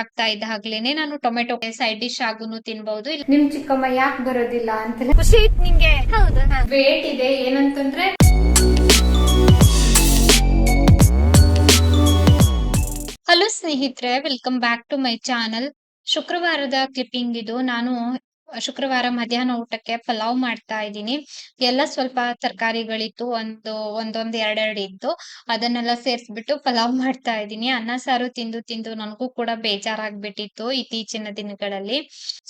ಆಗ್ತಾ ಇದ್ದ ಹಾಗ್ಲೇನೆ ನಾನು ಟೊಮೆಟೊ ಸೈಡ್ ಡಿಶ್ ಆಗುನು ತಿನ್ಬಹುದು ನಿಮ್ ಚಿಕ್ಕಮ್ಮ ಯಾಕೆ ಬರೋದಿಲ್ಲ ಅಂತ ಖುಷಿ ಐತ್ ನಿಂಗೆ. ಹೌದು. ವೇಟ್ ಇದೆ ಏನಂತಂದ್ರೆ ಹಲೋ ಸ್ನೇಹಿತರೆ welcome back to my channel ಶುಕ್ರವಾರದ ಕ್ಲಿಪ್ಪಿಂಗ್ ಇದು. ನಾನು ಶುಕ್ರವಾರ ಮಧ್ಯಾಹ್ನ ಊಟಕ್ಕೆ ಪಲಾವ್ ಮಾಡ್ತಾ ಇದ್ದೀನಿ. ಎಲ್ಲ ಸ್ವಲ್ಪ ತರಕಾರಿಗಳಿತ್ತು, ಒಂದು, ಒಂದೊಂದ್ ಎರಡೆರಡು ಇತ್ತು. ಅದನ್ನೆಲ್ಲ ಸೇರಿಸ್ಬಿಟ್ಟು ಪಲಾವ್ ಮಾಡ್ತಾ ಇದ್ದೀನಿ. ಅನ್ನ, ಸಾರು ತಿಂದು ತಿಂದು ನನಗೂ ಕೂಡ ಬೇಜಾರಾಗ್ಬಿಟ್ಟಿತ್ತು ಇತ್ತೀಚಿನ ದಿನಗಳಲ್ಲಿ.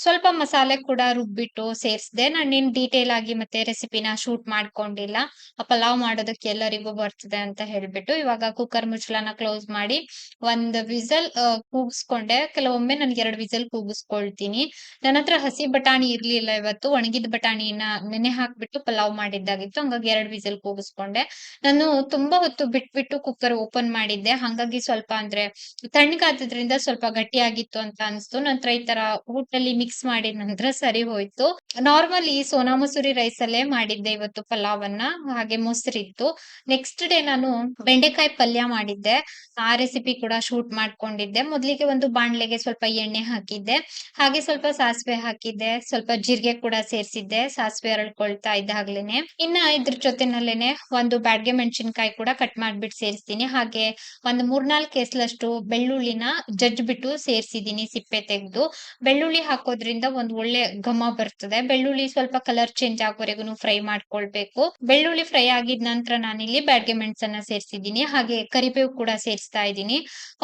ಸ್ವಲ್ಪ ಮಸಾಲೆ ಕೂಡ ರುಬ್ಬಿಟ್ಟು ಸೇರ್ಸ್ದೆ. ನಾನೇನ್ ಡೀಟೇಲ್ ಆಗಿ ಮತ್ತೆ ರೆಸಿಪಿನ ಶೂಟ್ ಮಾಡ್ಕೊಂಡಿಲ್ಲ. ಆ ಪಲಾವ್ ಮಾಡೋದಕ್ಕೆ ಎಲ್ಲರಿಗೂ ಬರ್ತದೆ ಅಂತ ಹೇಳ್ಬಿಟ್ಟು ಇವಾಗ ಕುಕ್ಕರ್ ಮುಚ್ಚಳನ ಕ್ಲೋಸ್ ಮಾಡಿ ಒಂದ್ ವಿಸಲ್ ಕೂಗಿಸ್ಕೊಂಡೆ. ಕೆಲವೊಮ್ಮೆ ನನ್ಗೆ ಎರಡು ವಿಸಲ್ ಕೂಗಿಸ್ಕೊಳ್ತೀನಿ. ನನ್ನ ಹತ್ರ ಹಸಿ ಬಟಾಣಿ ಇರ್ಲಿಲ್ಲ ಇವತ್ತು. ಒಣಗಿದ ಬಟಾಣಿನ ನೆನೆ ಹಾಕ್ಬಿಟ್ಟು ಪಲಾವ್ ಮಾಡಿದ್ದಾಗಿತ್ತು. ಹಂಗಾಗಿ ಎರಡ್ ವಿಸಲ್ ಕೂಗಿಸ್ಕೊಂಡೆ. ನಾನು ತುಂಬಾ ಹೊತ್ತು ಬಿಟ್ಬಿಟ್ಟು ಕುಕ್ಕರ್ ಓಪನ್ ಮಾಡಿದ್ದೆ. ಹಂಗಾಗಿ ಸ್ವಲ್ಪ ಅಂದ್ರೆ ತಣ್ಣಗಾದ್ರಿಂದ ಸ್ವಲ್ಪ ಗಟ್ಟಿಯಾಗಿತ್ತು ಅಂತ ಅನ್ಸ್ತು. ನಂತರ ಈ ತರ ಊಟಲ್ಲಿ ಮಿಕ್ಸ್ ಮಾಡಿದ ನಂತರ ಸರಿ ಹೋಯ್ತು. ನಾರ್ಮಲಿ ಸೋನಾ ಮಸೂರಿ ರೈಸ್ ಅಲ್ಲೇ ಮಾಡಿದ್ದೆ ಇವತ್ತು ಪಲಾವ್ ಅನ್ನ ಹಾಗೆ ಮೊಸರಿತ್ತು. ನೆಕ್ಸ್ಟ್ ಡೇ ನಾನು ಬೆಂಡೆಕಾಯಿ ಪಲ್ಯ ಮಾಡಿದ್ದೆ. ಆ ರೆಸಿಪಿ ಕೂಡ ಶೂಟ್ ಮಾಡ್ಕೊಂಡಿದ್ದೆ. ಮೊದ್ಲಿಗೆ ಒಂದು ಬಾಣ್ಲೆಗೆ ಸ್ವಲ್ಪ ಎಣ್ಣೆ ಹಾಕಿದ್ದೆ. ಹಾಗೆ ಸ್ವಲ್ಪ ಸಾಸಿವೆ ಹಾಕಿದ್ದೆ. ಸ್ವಲ್ಪ ಜೀರಿಗೆ ಕೂಡ ಸೇರಿಸಿದ್ದೆ, ಸಾಸಿವೆ ಅರಳ್ಕೊಳ್ತಾ ಇದ್ದಾಗ್ಲೇನೆ. ಇನ್ನ ಇದ್ರ ಜೊತೆನಲ್ಲೇನೆ ಒಂದು ಬ್ಯಾಡ್ಗೆ ಮೆಣಸಿನ್ಕಾಯಿ ಕೂಡ ಕಟ್ ಮಾಡ್ಬಿಟ್ಟು ಸೇರಿಸ್ತೀನಿ. ಹಾಗೆ ಒಂದು ಮೂರ್ನಾಲ್ಕು ಎಸ್ಲಷ್ಟು ಬೆಳ್ಳುಳ್ಳಿನ ಜಜ್ಬಿಟ್ಟು ಸೇರಿಸಿದೀನಿ ಸಿಪ್ಪೆ ತೆಗೆದು. ಬೆಳ್ಳುಳ್ಳಿ ಹಾಕೋದ್ರಿಂದ ಒಂದ್ ಒಳ್ಳೆ ಘಮ ಬರ್ತದೆ. ಬೆಳ್ಳುಳ್ಳಿ ಸ್ವಲ್ಪ ಕಲರ್ ಚೇಂಜ್ ಆಗೋವರೆಗೂ ಫ್ರೈ ಮಾಡ್ಕೊಳ್ಬೇಕು. ಬೆಳ್ಳುಳ್ಳಿ ಫ್ರೈ ಆಗಿದ ನಂತರ ನಾನಿಲ್ಲಿ ಬ್ಯಾಡ್ಗೆ ಮೆಣಸನ್ನ ಸೇರಿಸಿದೀನಿ ಹಾಗೆ ಕರಿಬೇವು ಕೂಡ ಸೇರಿಸ್ತಾ ಇದ್ದೀನಿ.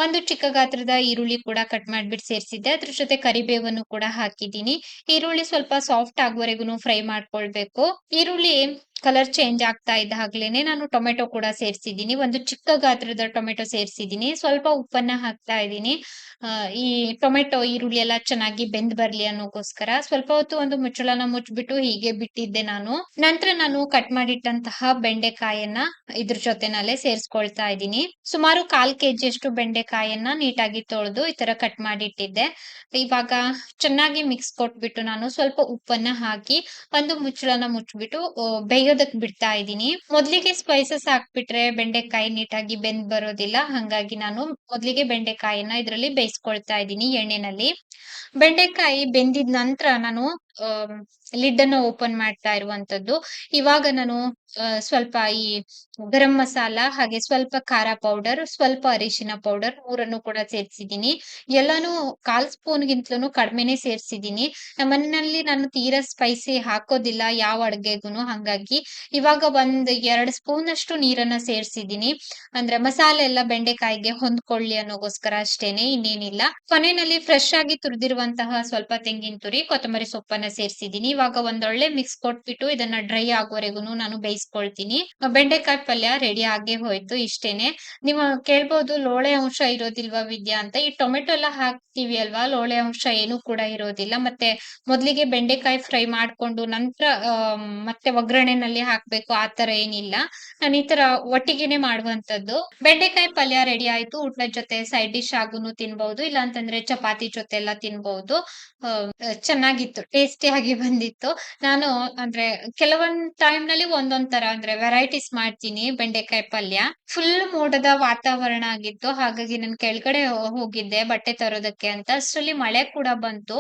ಒಂದು ಚಿಕ್ಕ ಗಾತ್ರದ ಈರುಳ್ಳಿ ಕೂಡ ಕಟ್ ಮಾಡ್ಬಿಟ್ಟು ಸೇರಿಸಿದ್ದೆ. ಅದ್ರ ಜೊತೆ ಕರಿಬೇವನ್ನು ಕೂಡ ಹಾಕಿದ್ದೀನಿ. ಈರುಳ್ಳಿ ಸ್ವಲ್ಪ ಸಾಫ್ಟ್ ಆಗುವವರೆಗೂ ಫ್ರೈ ಮಾಡ್ಕೊಳ್ಬೇಕು. ಈರುಳ್ಳಿ ಕಲರ್ ಚೇಂಜ್ ಆಗ್ತಾ ಇದ್ದ ಹಾಗ್ಲೇನೆ ನಾನು ಟೊಮೆಟೊ ಕೂಡ ಸೇರ್ಸಿದ್ದೀನಿ. ಒಂದು ಚಿಕ್ಕ ಗಾತ್ರದ ಟೊಮೆಟೊ ಸೇರ್ಸಿದ್ದೀನಿ. ಸ್ವಲ್ಪ ಉಪ್ಪನ್ನ ಹಾಕ್ತಾ ಇದ್ದೀನಿ. ಈ ಟೊಮೆಟೊ ಈರುಳ್ಳಿ ಎಲ್ಲ ಚೆನ್ನಾಗಿ ಬೆಂದ್ ಬರ್ಲಿ ಅನ್ನೋಕೋಸ್ಕರ ಸ್ವಲ್ಪ ಹೊತ್ತು ಒಂದು ಮುಚ್ಚಳನ ಮುಚ್ಚಬಿಟ್ಟು ಹೀಗೆ ಬಿಟ್ಟಿದ್ದೆ ನಾನು. ನಂತರ ನಾನು ಕಟ್ ಮಾಡಿಟ್ಟಂತಹ ಬೆಂಡೆಕಾಯನ್ನ ಇದ್ರ ಜೊತೆನಲ್ಲೇ ಸೇರಿಸ್ಕೊಳ್ತಾ ಇದ್ದೀನಿ. ಸುಮಾರು ಕಾಲ್ ಕೆಜಿ ಅಷ್ಟು ಬೆಂಡೆಕಾಯನ್ನ ನೀಟಾಗಿ ತೊಳೆದು ಈ ತರ ಕಟ್ ಮಾಡಿಟ್ಟಿದ್ದೆ. ಇವಾಗ ಚೆನ್ನಾಗಿ ಮಿಕ್ಸ್ ಕೊಟ್ಬಿಟ್ಟು ನಾನು ಸ್ವಲ್ಪ ಉಪ್ಪನ್ನ ಹಾಕಿ ಒಂದು ಮುಚ್ಚಳನ ಮುಚ್ಚಬಿಟ್ಟು ಬೇಯೋದಕ್ ಬಿಡ್ತಾ ಇದ್ದೀನಿ. ಮೊದ್ಲಿಗೆ ಸ್ಪೈಸಸ್ ಹಾಕ್ಬಿಟ್ರೆ ಬೆಂಡೆಕಾಯಿ ನೀಟಾಗಿ ಬೆಂದ್ ಬರೋದಿಲ್ಲ. ಹಂಗಾಗಿ ನಾನು ಮೊದ್ಲಿಗೆ ಬೆಂಡೆಕಾಯಿನ ಇದ್ರಲ್ಲಿ ಬೇಯಿಸ್ಕೊಳ್ತಾ ಇದ್ದೀನಿ ಎಣ್ಣೆನಲ್ಲಿ. ಬೆಂಡೆಕಾಯಿ ಬೆಂದಿದ ನಂತರ ನಾನು ಲಿಡ್ ಅನ್ನು ಓಪನ್ ಮಾಡ್ತಾ ಇರುವಂತದ್ದು. ಇವಾಗ ನಾನು ಸ್ವಲ್ಪ ಈ ಗರಂ ಮಸಾಲ, ಹಾಗೆ ಸ್ವಲ್ಪ ಖಾರ ಪೌಡರ್ ಸ್ವಲ್ಪ ಅರಿಶಿನ ಪೌಡರ್ ಮೂರನ್ನು ಕೂಡ ಸೇರಿಸಿದೀನಿ ಎಲ್ಲಾನು ಕಾಲ್ ಸ್ಪೂನ್ ಗಿಂತಲೂ ಕಡಿಮೆನೆ ಸೇರ್ಸಿದೀನಿ ನಮ್ಮನೆಯಲ್ಲಿ ನಾನು ತೀರಾ ಸ್ಪೈಸಿ ಹಾಕೋದಿಲ್ಲ, ಯಾವ ಅಡ್ಗೆಗೂನು ಹಂಗಾಗಿ. ಇವಾಗ ಒಂದ್ ಎರಡ್ ಸ್ಪೂನ್ ಅಷ್ಟು ನೀರನ್ನ ಸೇರ್ಸಿದೀನಿ ಅಂದ್ರೆ ಮಸಾಲೆ ಎಲ್ಲ ಬೆಂಡೆಕಾಯಿಗೆ ಹೊಂದ್ಕೊಳ್ಳಿ ಅನ್ನೋಗೋಸ್ಕರ ಅಷ್ಟೇನೆ, ಇನ್ನೇನಿಲ್ಲ. ಕೊನೆಯಲ್ಲಿ ಫ್ರೆಶ್ ಆಗಿ ತುರಿದಿರುವಂತಹ ಸ್ವಲ್ಪ ತೆಂಗಿನ ತುರಿ, ಕೊತ್ತಂಬರಿ ಸೊಪ್ಪನ್ನ ಸೇರ್ಸಿದೀನಿ ಇವಾಗ ಒಂದೊಳ್ಳೆ ಮಿಕ್ಸ್ ಕೊಟ್ಬಿಟ್ಟು ಇದನ್ನ ಡ್ರೈ ಆಗೋವರೆಗೂ ನಾನು ಬೇಯಿಸ್ಕೊಳ್ತೀನಿ. ಬೆಂಡೆಕಾಯಿ ಪಲ್ಯ ರೆಡಿ ಆಗೇ ಹೋಯ್ತು ಇಷ್ಟೇನೆ. ನೀವು ಕೇಳ್ಬೋದು ಲೋಳೆ ಅಂಶ ಇರೋದಿಲ್ವಾ ವಿದ್ಯಾ ಅಂತ. ಈ ಟೊಮೆಟೊ ಎಲ್ಲ ಹಾಕ್ತೀವಿ ಅಲ್ವಾ? ಲೋಳೆ ಅಂಶ ಏನು ಕೂಡ ಇರೋದಿಲ್ಲ. ಮತ್ತೆ ಮೊದ್ಲಿಗೆ ಬೆಂಡೆಕಾಯಿ ಫ್ರೈ ಮಾಡ್ಕೊಂಡು ನಂತರ ಮತ್ತೆ ಒಗ್ಗರಣೆನಲ್ಲಿ ಹಾಕ್ಬೇಕು. ಆ ತರ ಏನಿಲ್ಲ. ನಾನು ಈ ತರ ಒಟ್ಟಿಗೆನೆ ಮಾಡುವಂತದ್ದು ಬೆಂಡೆಕಾಯಿ ಪಲ್ಯ ರೆಡಿ ಆಯ್ತು. ಊಟದ ಜೊತೆ ಸೈಡ್ ಡಿಶ್ ಆಗುನು ತಿನ್ಬಹುದು ಇಲ್ಲ ಅಂತಂದ್ರೆ ಚಪಾತಿ ಜೊತೆ ಎಲ್ಲ ತಿನ್ಬಹುದು ಚೆನ್ನಾಗಿತ್ತು. ಟೇಸ್ಟಿ ಆಗಿ ಬಂದಿತ್ತು. ನಾನು ಅಂದ್ರೆ ಕೆಲವೊಂದ್ ಟೈಮ್ನಲ್ಲಿ ಒಂದೊಂದ್ ತರ ಅಂದ್ರೆ ವೆರೈಟೀಸ್ ಮಾಡ್ತೀನಿ ಬೆಂಡೆಕಾಯಿ ಪಲ್ಯ. ಫುಲ್ ಮೋಡದ ವಾತಾವರಣ ಆಗಿತ್ತು. ಹಾಗಾಗಿ ನಾನು ಕೆಳಗಡೆ ಹೋಗಿದ್ದೆ ಬಟ್ಟೆ ತರೋದಕ್ಕೆ ಅಂತ. ಅಷ್ಟರಲ್ಲಿ ಮಳೆ ಕೂಡ ಬಂತು.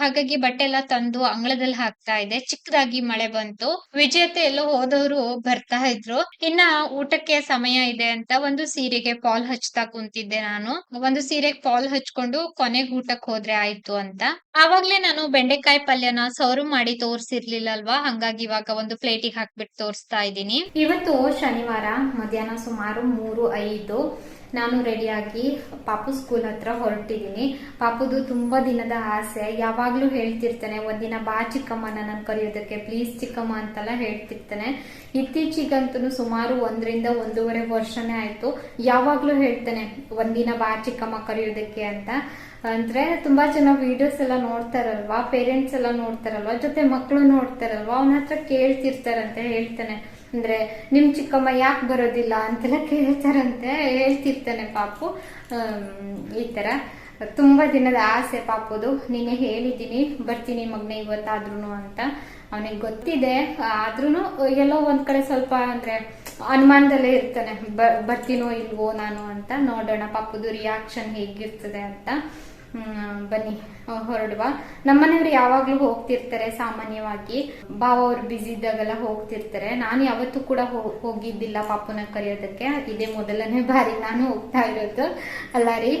ಹಾಗಾಗಿ ಬಟ್ಟೆ ಎಲ್ಲ ತಂದು ಅಂಗಳದಲ್ಲಿ ಹಾಕ್ತಾ ಇದೆ ಚಿಕ್ಕದಾಗಿ ಮಳೆ ಬಂತು. ವಿಜೇತೆ ಎಲ್ಲೋ ಹೋದವರು ಬರ್ತಾ ಇದ್ರು. ಇನ್ನ ಊಟಕ್ಕೆ ಸಮಯ ಇದೆ ಅಂತ ಒಂದು ಸೀರೆಗೆ ಪಾಲ್ ಹಚ್ತಾ ಕುಂತಿದ್ದೆ ನಾನು. ಒಂದು ಸೀರೆಗೆ ಪಾಲ್ ಹಚ್ಕೊಂಡು ಕೊನೆಗೆ ಊಟಕ್ಕೆ ಹೋದ್ರೆ ಆಯ್ತು ಅಂತ. ಆವಾಗ್ಲೇ ನಾನು ಬೆಂಡೆಕಾಯಿ ಪಲ್ಯನ ಸರ್ವ್ ಮಾಡಿ ತೋರಿಸಿರ್ಲಿಲ್ಲ ಅಲ್ವಾ ಹಂಗಾಗಿ ಇವಾಗ ಒಂದು ಪ್ಲೇಟಿಗೆ ಹಾಕ್ಬಿಟ್ಟು ತೋರಿಸ್ತಾ ಇದ್ದೀನಿ. ಇವತ್ತು ಶನಿವಾರ ಮಧ್ಯಾಹ್ನ ಸುಮಾರು ಮೂರು ಐದು ನಾನು ರೆಡಿಯಾಗಿ ಪಾಪು ಸ್ಕೂಲ್ ಹತ್ರ ಹೊರಟಿದ್ದೀನಿ. ಪಾಪುದು ತುಂಬಾ ದಿನದ ಆಸೆ. ಯಾವಾಗ್ಲೂ ಹೇಳ್ತಿರ್ತಾನೆ, ಒಂದಿನ ಬಾ ಚಿಕ್ಕಮ್ಮ ನನ್ನ ಕರೆಯೋದಕ್ಕೆ. ಪ್ಲೀಸ್ ಚಿಕ್ಕಮ್ಮ ಅಂತೆಲ್ಲ ಹೇಳ್ತಿರ್ತಾನೆ. ಇತ್ತೀಚಿಗಂತೂ ಸುಮಾರು ಒಂದರಿಂದ ಒಂದೂವರೆ ವರ್ಷನೇ ಆಯ್ತು. ಯಾವಾಗ್ಲೂ ಹೇಳ್ತಾನೆ, ಒಂದಿನ ಬಾ ಚಿಕ್ಕಮ್ಮ ಕರೆಯೋದಕ್ಕೆ ಅಂತ. ಅಂದ್ರೆ ತುಂಬಾ ಜನ ವಿಡಿಯೋಸ್ ಎಲ್ಲ ನೋಡ್ತಾರಲ್ವಾ ಪೇರೆಂಟ್ಸ್ ಎಲ್ಲ ನೋಡ್ತಾರಲ್ವಾ, ಜೊತೆ ಮಕ್ಕಳು ನೋಡ್ತಾರಲ್ವಾ, ಅವನ ಹತ್ರ ಕೇಳ್ತಿರ್ತಾರಂತೆ, ಹೇಳ್ತಾನೆ. ಅಂದ್ರೆ ನಿಮ್ ಚಿಕ್ಕಮ್ಮ ಯಾಕೆ ಬರೋದಿಲ್ಲ ಅಂತೆಲ್ಲ ಕೇಳ್ತಾರಂತೆ, ಹೇಳ್ತಿರ್ತಾನೆ ಪಾಪು. ಈ ತರ. ತುಂಬಾ ದಿನದ ಆಸೆ ಪಾಪುದು. ನಿನ್ನೆ ಹೇಳಿದ್ದೀನಿ, ಬರ್ತೀನಿ ಮಗ್ನ ಇವತ್ತಾದ್ರೂ ಅಂತ. ಅವನಿಗೆ ಗೊತ್ತಿದೆ ಆದ್ರೂ ಎಲ್ಲೋ ಒಂದ್ ಕಡೆ ಸ್ವಲ್ಪ ಅಂದ್ರೆ ಅನುಮಾನದಲ್ಲೇ ಇರ್ತಾನೆ ಬರ್ತೀನೋ ಇಲ್ವೋ ನಾನು ಅಂತ. ನೋಡೋಣ ಪಾಪದು ರಿಯಾಕ್ಷನ್ ಹೇಗಿರ್ತದೆ ಅಂತ. ಬನ್ನಿ ಹೊರಡುವ. ನಮ್ಮನೆಯವರು ಯಾವಾಗ್ಲೂ ಹೋಗ್ತಿರ್ತಾರೆ ಸಾಮಾನ್ಯವಾಗಿ. ಬಾವ ಅವ್ರು ಬ್ಯುಸಿ ಇದ್ದಾಗೆಲ್ಲ ಹೋಗ್ತಿರ್ತಾರೆ. ನಾನು ಯಾವತ್ತೂ ಕೂಡ ಹೋಗಿದ್ದಿಲ್ಲ ಪಾಪುನ ಕರೆಯೋದಕ್ಕೆ. ಇದೇ ಮೊದಲನೇ ಬಾರಿ ನಾನು ಹೋಗ್ತಾ ಇರೋದು. ಅಲ್ಲ ರೀ?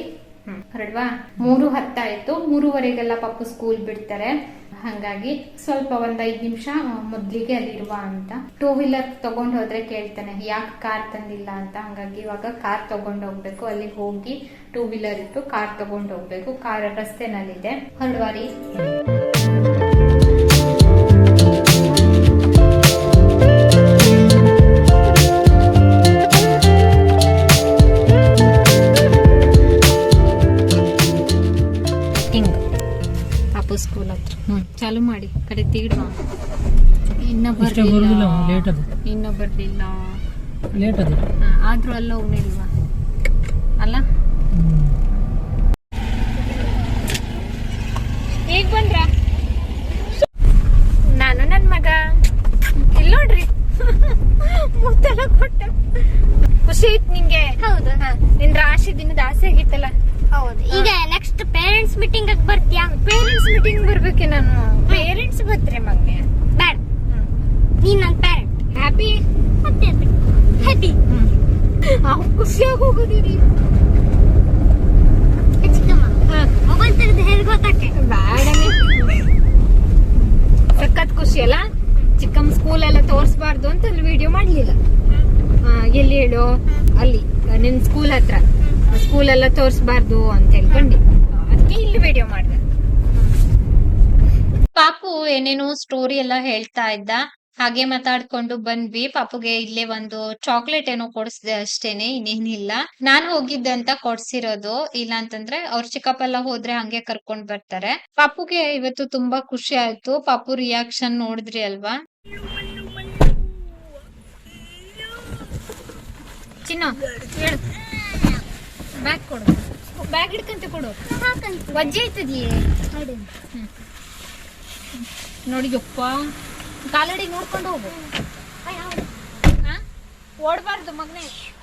ಹೊರಡ್ವಾ? ಮೂರು ಹತ್ತಾಯ್ತು. ಮೂರುವರೆಗೆಲ್ಲ ಪಾಪ ಸ್ಕೂಲ್ ಬಿಡ್ತಾರೆ. ಹಂಗಾಗಿ ಸ್ವಲ್ಪ ಒಂದ್ ಐದ್ ನಿಮಿಷ ಮೊದ್ಲಿಗೆ ಅಲ್ಲಿರುವ ಅಂತ. ಟೂ ವೀಲರ್ ತಗೊಂಡ್ ಹೋದ್ರೆ ಕೇಳ್ತಾನೆ, ಯಾಕೆ ಕಾರ್ ತಂದಿಲ್ಲ ಅಂತ. ಹಂಗಾಗಿ ಇವಾಗ ಕಾರ್ ತಗೊಂಡ್ ಹೋಗ್ಬೇಕು. ಅಲ್ಲಿ ಹೋಗಿ ಟೂ ವೀಲರ್ ಇಟ್ಟು ಕಾರ್ ತಗೊಂಡ್ ಹೋಗ್ಬೇಕು. ಕಾರ್ ರಸ್ತೆನಲ್ಲಿದೆ. ಹೊರಡ್ವಾರಿ? ಸ್ಕೂಲ್ ಹತ್ರ. ಚಾಲು ಮಾಡಿ. ಕಡೆ ತೀಡ್ವಾ ಇನ್ನ ಇಷ್ಟ ಲೇಟ್ ಅದು. ಇನ್ನ ಬರ್ಲಿಲ್ಲ. ಲೇಟ್ ಅದು. ಆದ್ರೂ ಅಲ್ಲ ಹೋಗ್ಲಿಲ್ವಾ ಅಲ್ಲ? ಈಗ ಬಂದ್ರ? ನಾನು ನನ್ ಮಗ. ಇಲ್ಲ ನೋಡ್ರಿ. ಮುತ್ತೆಲ್ಲ ಕೊಟ್ಟ. ಖುಷಿ ಐತ್ ನಿಂಗೆ. ಹೌದು. ನಿನ್ ರಾಶಿ ದಿನದ ಆಸೆ ಆಗಿತ್ತಲ್ಲ. ಹೌದು. ಈಗ ನೆಕ್ಸ್ಟ್ ಪೇರೆಂಟ್ಸ್ ಮೀಟಿಂಗ್ ಬರ್ತೀಯಾ? ಪೇರೆಂಟ್ಸ್ ಮೀಟಿಂಗ್ ಬರ್ಬೇಕು ನಾನು. ಪೇರೆಂಟ್ಸ್ ಬರ್ತಾರೆ ಮಗ್ನೆ ಬೇಡ. ನೀನ್ ನನ್ನ ಪೇರೆಂಟ್ ಹ್ಯಾಪಿ ಮತ್ತೆ ಹ್ಯಾಪಿ ಅವ್ನು ಖುಷಿಯಾಗಿ ಹೋಗೋದಿರಿ. ಚಿಕ್ಕಮ್ಮ. ಮೊಬೈಲ್ ತೆಗೆದು ಹೇಗೆ ಗೊತ್ತಾಕೆ ಸಖತ್ ಖುಷಿ ಅಲ್ಲ? ಚಿಕ್ಕಮ್ಮ ಸ್ಕೂಲ್ ಎಲ್ಲ ತೋರಿಸ್ಬಾರ್ದು ಅಂತ ಅಲ್ಲಿ ವಿಡಿಯೋ ಮಾಡ್ಲಿಲ್ಲ. ಎಲ್ಲಿ ಹೇಳು? ಅಲ್ಲಿ ನಿನ್ ಸ್ಕೂಲ್ ಹತ್ರ. ಸ್ಕೂಲ್ ಎಲ್ಲ ತೋರಿಸ್ಬಾರ್ದು ಅಂತ ಹೇಳ್ಕೊಂಡು. ಅದಕ್ಕೆ ಇಲ್ಲಿ ವಿಡಿಯೋ ಮಾಡಿದೆ. ಪಾಪು ಏನೇನೋ ಸ್ಟೋರಿ ಎಲ್ಲ ಹೇಳ್ತಾ ಇದ್ದ. ಹಾಗೆ ಮಾತಾಡ್ಕೊಂಡು ಬಂದ್ವಿ. ಪಾಪುಗೆ ಇಲ್ಲೇ ಒಂದು ಚಾಕ್ಲೇಟ್ ಏನೋ ಕೊಡಿಸಿದೆ ಅಷ್ಟೇನೆ ಇನ್ನೇನಿಲ್ಲ. ನಾನ್ ಹೋಗಿದ್ದೆ ಅಂತ ಕೊಡ್ಸಿರೋದು. ಇಲ್ಲ ಅಂತಂದ್ರೆ ಅವ್ರ ಚಿಕ್ಕಪ್ಪ ಎಲ್ಲ ಹೋದ್ರೆ ಹಂಗೆ ಕರ್ಕೊಂಡ್ ಬರ್ತಾರೆ. ಪಾಪುಗೆ ಇವತ್ತು ತುಂಬಾ ಖುಷಿ ಆಯ್ತು. ಪಾಪು ರಿಯಾಕ್ಷನ್ ನೋಡಿದ್ರಿ ಅಲ್ವಾ? ಚಿನ್ನ ಬ್ಯಾಗ್ ಕೊಡು. ಬ್ಯಾಗ್ ಹಿಡ್ಕಂತ ಕೊಡು. ವಜ್ಜೆ ಆಯ್ತದಿಯೇ ನೋಡಿ. ಯಪ್ಪ. ಕಾಲಡಿ ನೋಡ್ಕೊಂಡು ಹೋಗು. ಹಾ? ಓಡ್ಬಾರ್ದು ಮಗನೇ.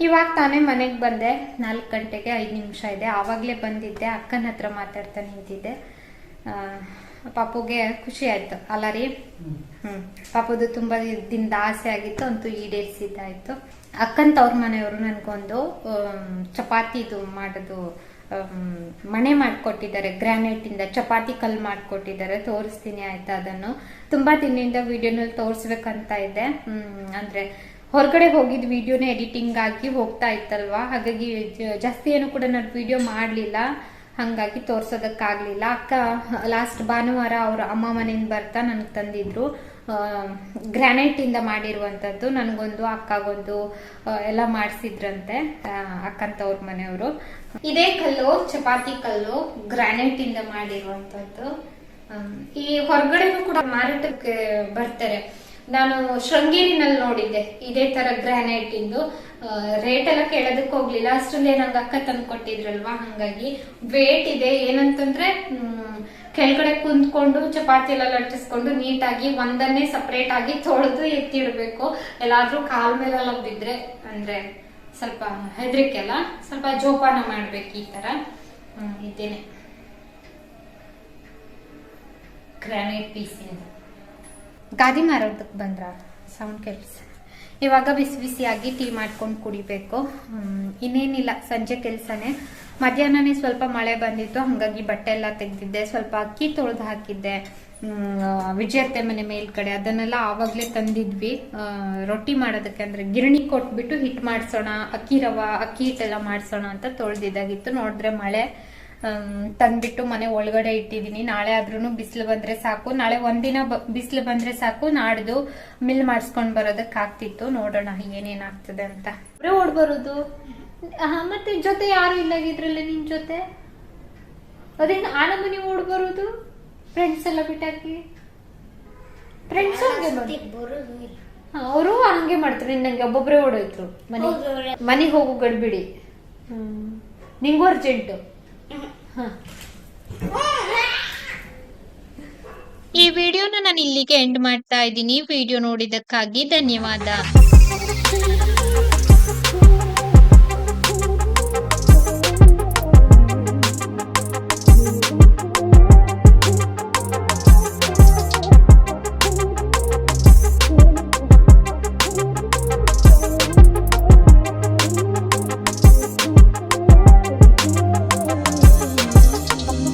ಇವಾಗ ತಾನೇ ಮನೆಗೆ ಬಂದೆ. ನಾಲ್ಕು ಗಂಟೆಗೆ ಐದು ನಿಮಿಷ ಇದೆ. ಆವಾಗಲೇ ಬಂದಿದ್ದೆ. ಅಕ್ಕನ ಹತ್ರ ಮಾತಾಡ್ತಾ ನಿಂತಿದ್ದೆ. ಆ, ಪಾಪುಗೆ ಖುಷಿ ಆಯ್ತು. ಅಲ್ಲ ರೀ? ಹ್ಮ್. ಪಾಪುದು ತುಂಬಾ ದಿನದ ಆಸೆ ಆಗಿತ್ತು. ಅಂತೂ ಈಡೇರಿಸಿದ್ದಾಯ್ತು. ಅಕ್ಕನ್ ತವ್ರ ಮನೆಯವರು ನನಗೊಂದು ಚಪಾತಿದು ಮಾಡೋದು ಮನೆ ಮಾಡಿಕೊಟ್ಟಿದ್ದಾರೆ. ಗ್ರಾನೈಟ್ ಇಂದ ಚಪಾತಿ ಕಲ್ಲು ಮಾಡಿಕೊಟ್ಟಿದ್ದಾರೆ. ತೋರಿಸ್ತೀನಿ ಆಯ್ತಾ ಅದನ್ನು. ತುಂಬಾ ದಿನದಿಂದ ವಿಡಿಯೋನಲ್ಲಿ ತೋರಿಸ್ಬೇಕಂತ ಇದೆ. ಅಂದರೆ ಹೊರಗಡೆ ಹೋಗಿದ್ ವಿಡಿಯೋನೇ ಎಡಿಟಿಂಗ್ ಆಗಿ ಹೋಗ್ತಾ ಇತ್ತಲ್ವಾ? ಹಾಗಾಗಿ ಜಾಸ್ತಿ ಏನು ಕೂಡ ನಾನು ವಿಡಿಯೋ ಮಾಡಲಿಲ್ಲ. ಹಂಗಾಗಿ ತೋರ್ಸೋದಕ್ಕಾಗ್ಲಿಲ್ಲ. ಅಕ್ಕ, ಲಾಸ್ಟ್ ಭಾನುವಾರ ಅವ್ರ ಅಮ್ಮ ಮನೆಯಿಂದ ಬರ್ತಾ ನನಗೆ ತಂದಿದ್ರು. ಗ್ರಾನೈಟ್ ಇಂದ ಮಾಡಿರುವಂತದ್ದು ನನಗೊಂದು, ಅಕ್ಕಗೊಂದು ಎಲ್ಲ ಮಾಡಿಸಿದ್ರಂತೆ ಅಕ್ಕಂತವ್ರ ಮನೆಯವರು. ಇದೇ ಕಲ್ಲು, ಚಪಾತಿ ಕಲ್ಲು ಗ್ರಾನೈಟ್ ಇಂದ ಮಾಡಿರುವಂತದ್ದು. ಈ ಹೊರಗಡೆನೂ ಕೂಡ ಮಾರಾಟಕ್ಕೆ ಬರ್ತಾರೆ. ನಾನು ಶೃಂಗೇರಿನಲ್ಲಿ ನೋಡಿದ್ದೆ, ಇದೇ ತರ ಗ್ರಾನೈಟ್ ಇಂದು. ರೇಟ್ ಎಲ್ಲ ಕೇಳೋದಕ್ಕೆ ಹೋಗ್ಲಿಲ್ಲ ಅಷ್ಟೊಂದೇ ನಂಗೆ ಅಕ್ಕ ತಂದು ಕೊಟ್ಟಿದ್ರಲ್ವಾ ಹಂಗಾಗಿ ವೇಟ್ ಇದೆ. ಏನಂತಂದ್ರೆ ಕೆಳಗಡೆ ಕುಂತ್ಕೊಂಡು ಚಪಾತಿ ಎಲ್ಲ ಲಟ್ಟಿಸ್ಕೊಂಡು ನೀಟಾಗಿ ಒಂದನ್ನೇ ಸಪ್ರೇಟ್ ಆಗಿ ತೊಳೆದು ಎತ್ತಿಡ್ಬೇಕು. ಎಲ್ಲಾದ್ರೂ ಕಾಲ್ ಮೇಲೆಲ್ಲ ಬಿದ್ರೆ ಅಂದ್ರೆ ಸ್ವಲ್ಪ ಹೆದರಿಕೆ ಅಲ್ಲ ಸ್ವಲ್ಪ ಜೋಪಾನ ಮಾಡ್ಬೇಕು ಈ ತರ. ಇದೇನೆ ಗ್ರಾನೈಟ್ ಪೀಸ್ ಗಾದಿ ಮಾರೋದಕ್ಕೆ ಬಂದ್ರ? ಸೌಂಡ್ ಕೇಳಿಸ್ ಇವಾಗ ಬಿಸಿ ಬಿಸಿಯಾಗಿ ಟೀ ಮಾಡ್ಕೊಂಡು ಕುಡಿಬೇಕು. ಇನ್ನೇನಿಲ್ಲ, ಸಂಜೆ ಕೆಲಸನೇ. ಮಧ್ಯಾಹ್ನನೇ ಸ್ವಲ್ಪ ಮಳೆ ಬಂದಿತ್ತು, ಹಾಗಾಗಿ ಬಟ್ಟೆ ಎಲ್ಲ ತೆಗೆದಿದ್ದೆ, ಸ್ವಲ್ಪ ಅಕ್ಕಿ ತೊಳೆದು ಹಾಕಿದ್ದೆ. ವಿಜಯತೆ ಮನೆ ಮೇಲ್ಗಡೆ, ಅದನ್ನೆಲ್ಲ ಆವಾಗಲೇ ತಂದಿದ್ವಿ. ರೊಟ್ಟಿ ಮಾಡೋದಕ್ಕೆ ಅಂದ್ರೆ ಗಿರಣಿ ಕೊಟ್ಬಿಟ್ಟು ಹಿಟ್ಟು ಮಾಡಿಸೋಣ, ಅಕ್ಕಿ ರವ, ಅಕ್ಕಿ ಹಿಟ್ಟೆಲ್ಲ ಮಾಡಿಸೋಣ ಅಂತ ತೊಳೆದಿದ್ದಾಗಿತ್ತು. ನೋಡಿದ್ರೆ ಮಳೆ ತಂದ್ಬಿಟ್ಟು ಮನೆ ಒಳಗಡೆ ಇಟ್ಟಿದೀನಿ. ನಾಳೆ ಆದ್ರೂ ಬಿಸಿಲು ಬಂದ್ರೆ ಸಾಕು. ನಾಳೆ ಒಂದಿನ ಬಿಸಿಲು ಬಂದ್ರೆ ಸಾಕು. ನಾಡ್ದು ಮಿಲ್ ಮಾಡಿಸ್ಕೊಂಡ್ ಬರೋದಕ್ಕೆ ಆಗ್ತಿತ್ತು. ನೋಡೋಣ ಏನೇನಾಗ್ತದೆ ಅಂತ. ಓಡ್ಬರೋದು ಓಡ್ ಬರೋದು? ಹಾ, ಮತ್ತೆ ಜೊತೆ ಯಾರು ಇಲ್ಲಾಗಿದ್ರಲ್ಲ ನಿನ್ ಜೊತೆ? ಅದೇನು ಆನಂದ ನೀವು ಓಡ್ ಬರೋದು? ಫ್ರೆಂಡ್ಸ್ ಎಲ್ಲ ಬಿಟ್ಟಾಕಿ? ಫ್ರೆಂಡ್ಸ್ ಅವರು ಹಂಗೆ ಮಾಡ್ತಾರೆ. ನಂಗೆ ಒಬ್ಬೊಬ್ರೇ ಓಡೋಯ್ತು. ಮನೆ ಮನೆಗೆ ಹೋಗು ಗಡ್ಬಿಡಿ. ಹ್ಮ್. ನಿಂಗೂ ಅರ್ಜೆಂಟು ಈ ವಿಡಿಯೋನ ನಾನು ಇಲ್ಲಿಗೆ ಎಂಡ್ ಮಾಡ್ತಾ ಇದ್ದೀನಿ. ವಿಡಿಯೋ ನೋಡಿದಕ್ಕಾಗಿ ಧನ್ಯವಾದ.